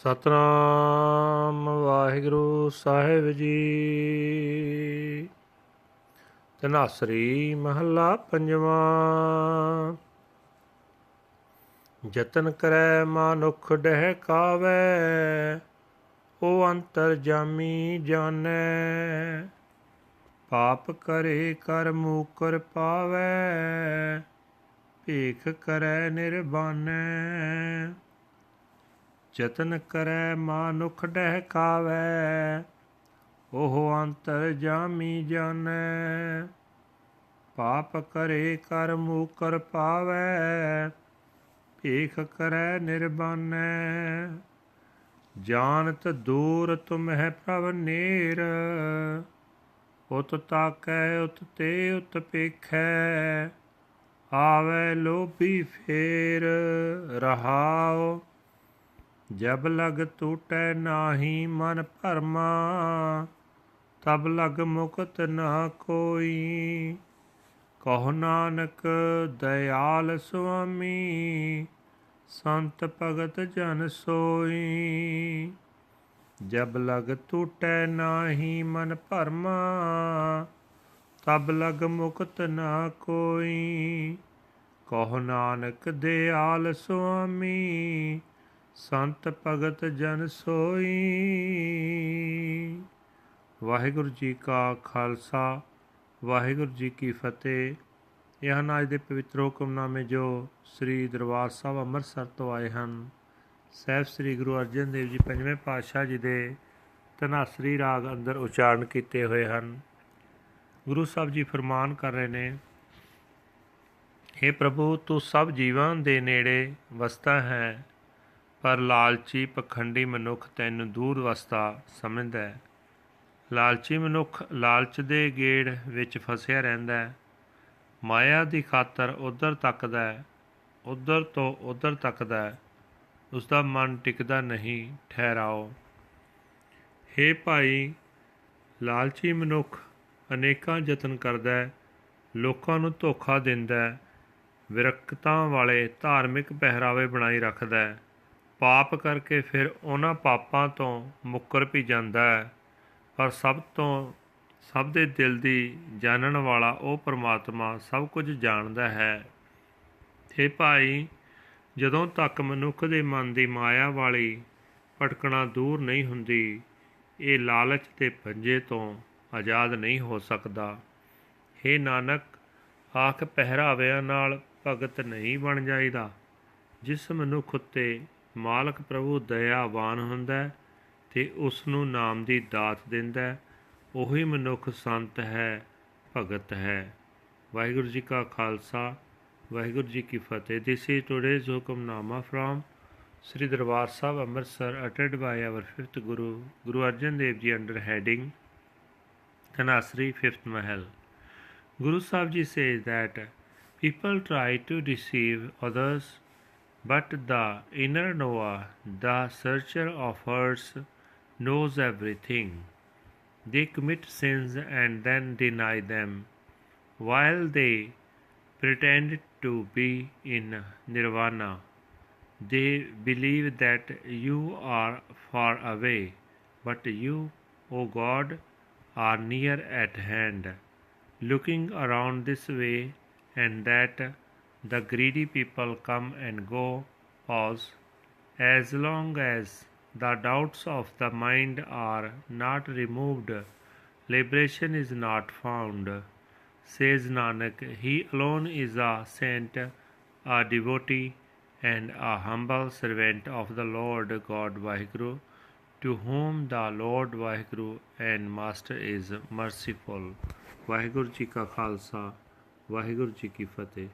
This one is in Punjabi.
ਸਤਨਾਮ ਵਾਹਿਗੁਰੂ ਸਾਹਿਬ ਜੀ। ਤਨਾਸਰੀ ਮਹੱਲਾ ਪੰਜਵਾਂ। ਜਤਨ ਕਰੈ ਮਾਨੁਖ ਡਹਿ ਕਾਵੈ, ਉਹ ਅੰਤਰ ਜਾਮੀ ਜਾਣੈ। ਪਾਪ ਕਰੇ ਕਰ ਮੂਕਰ ਪਾਵੈ, ਭੀਖ ਕਰੈ ਨਿਰਬਾਨੈ ਜਤਨ ਕਰੈ ਮਾਨੁਖ ਡਹਿ ਕਾਵੈ ਉਹ ਅੰਤਰ ਜਾਮੀ ਜਾਣੈ। ਪਾਪ ਕਰੇ ਕਰ ਮੂਕਰ ਪਾਵੈ, ਭੇਖ ਕਰੈ ਨਿਰਬਾਨੈ। ਜਾਣਤ ਦੂਰ ਤੁਮਹਿ ਪ੍ਰਭ ਨੇਰ, ਉਤ ਤਾਕੈ, ਉਤ ਤੇ ਉਤ ਪੇਖੈ। ਆਵੈ ਲੋਭੀ ਫੇਰ ਰਹਾਓ ਜਬ ਲਗ ਟੂਟੈ ਨਾਹੀ ਮਨ ਭਰਮਾ, ਤਬ ਲਗ ਮੁਕਤ ਨਾ ਕੋਈ। ਕਹੋ ਨਾਨਕ ਦਇਆਲ ਸੁਆਮੀ, ਸੰਤ ਭਗਤ ਜਨ ਸੋਈ। ਜਬ ਲਗ ਟੂਟੈ ਨਾਹੀ ਮਨ ਭਰਮਾ, ਤਬ ਲਗ ਮੁਕਤ ਨਾ ਕੋਈ। ਕਹੋ ਨਾਨਕ ਦਿਆਲ ਸੁਆਮੀ ਸੰਤ ਭਗਤ ਜਨ ਸੋਈ। ਵਾਹਿਗੁਰੂ ਜੀ ਕਾ ਖਾਲਸਾ, ਵਾਹਿਗੁਰੂ ਜੀ ਕੀ ਫਤਿਹ। ਇਹ ਹਨ ਅੱਜ ਦੇ ਪਵਿੱਤਰ ਹੁਕਮਨਾਮੇ ਜੋ ਸ੍ਰੀ ਦਰਬਾਰ ਸਾਹਿਬ ਅੰਮ੍ਰਿਤਸਰ ਤੋਂ ਆਏ ਹਨ, ਸਹਿਬ ਸ੍ਰੀ ਗੁਰੂ ਅਰਜਨ ਦੇਵ ਜੀ ਪੰਜਵੇਂ ਪਾਤਸ਼ਾਹ ਜੀ ਦੇ ਤਨਾਸਰੀ ਰਾਗ ਅੰਦਰ ਉਚਾਰਨ ਕੀਤੇ ਹੋਏ ਹਨ। ਗੁਰੂ ਸਾਹਿਬ ਜੀ ਫਰਮਾਨ ਕਰ ਰਹੇ ਨੇ हे ਪ੍ਰਭੂ, ਤੂੰ ਸਭ ਜੀਵਾਂ ਦੇ ਨੇੜੇ ਵਸਦਾ ਹੈ। ਪਰ ਲਾਲਚੀ ਪਖੰਡੀ ਮਨੁੱਖ ਤੈਨੂੰ ਦੂਰ ਵਸਤਾ ਸਮਝਦਾ ਹੈ। ਲਾਲਚੀ ਮਨੁੱਖ ਲਾਲਚ ਦੇ ਗੇੜ ਵਿੱਚ ਫਸਿਆ ਰਹਿੰਦਾ ਹੈ। ਮਾਇਆ ਦੀ ਖਾਤਰ ਉਧਰ ਤੱਕਦਾ ਹੈ, ਉਧਰ ਤੋਂ ਉਧਰ ਤੱਕਦਾ ਹੈ। ਉਸ ਦਾ ਮਨ ਟਿਕਦਾ ਨਹੀਂ, ਠਹਿਰਾਓ। हे ਭਾਈ, ਲਾਲਚੀ ਮਨੁੱਖ ਅਨੇਕਾਂ ਯਤਨ ਕਰਦਾ ਹੈ, ਲੋਕਾਂ ਨੂੰ ਧੋਖਾ ਦਿੰਦਾ ਹੈ, ਵਿਰਕਤਾਂ ਵਾਲੇ ਧਾਰਮਿਕ ਪਹਿਰਾਵੇ ਬਣਾਈ ਰੱਖਦਾ ਹੈ। ਪਾਪ ਕਰਕੇ ਫਿਰ ਉਹਨਾਂ ਪਾਪਾਂ ਤੋਂ ਮੁੱਕਰ ਵੀ ਜਾਂਦਾ ਹੈ। ਪਰ ਸਭ ਤੋਂ, ਸਭ ਦੇ ਦਿਲ ਦੀ ਜਾਣਨ ਵਾਲਾ ਉਹ ਪਰਮਾਤਮਾ ਸਭ ਕੁਝ ਜਾਣਦਾ ਹੈ। हे ਭਾਈ, ਜਦੋਂ ਤੱਕ ਮਨੁੱਖ ਦੇ ਮਨ ਦੀ ਮਾਇਆ ਵਾਲੀ ਭਟਕਣਾ ਦੂਰ ਨਹੀਂ ਹੁੰਦੀ, ਇਹ ਲਾਲਚ ਦੇ ਪੰਜੇ ਤੋਂ ਆਜ਼ਾਦ ਨਹੀਂ ਹੋ ਸਕਦਾ। हे ਨਾਨਕ, ਆਖ ਪਹਿਰਾਵਿਆਂ ਨਾਲ ਭਗਤ ਨਹੀਂ ਬਣ ਜਾਈਦਾ, ਜਿਸ ਮਨੁੱਖ ਉੱਤੇ ਮਾਲਕ ਪ੍ਰਭੂ ਦਇਆਵਾਨ ਹੁੰਦਾ ਹੈ ਤੇ ਉਸ ਨੂੰ ਨਾਮ ਦੀ ਦਾਤ ਦਿੰਦਾ ਉਹੀ ਮਨੁੱਖ ਸੰਤ ਹੈ ਭਗਤ ਹੈ। ਵਾਹਿਗੁਰੂ ਜੀ ਕਾ ਖਾਲਸਾ ਵਾਹਿਗੁਰੂ ਜੀ ਕੀ ਫਤਿਹ। This is today's Hukamnama from Shri Darbar Sahib Amritsar ਅਟੈਡ by our 5th Guru Guru Arjan Dev ji under heading ਕਨਾਸਰੀ 5th ਮਹਿਲ। Guru Sahib Ji says that people try to deceive others, but the inner Noah, the searcher of hearts, knows everything. They commit sins and then deny them, while they pretend to be in nirvana. They believe that you are far away, but you, O God, are near at hand, looking around this way and that. The greedy people come and go, pause. As long as the doubts of the mind are not removed, liberation is not found. Says Nanak, He alone is a saint, a devotee, and a humble servant of the Lord God Vaheguru to whom the Lord Vaheguru and Master is merciful. Waheguru ji ਕਾ ਖਾਲਸਾ ਵਾਹਿਗੁਰੂ ਜੀ ਕੀ ਫਤਿਹ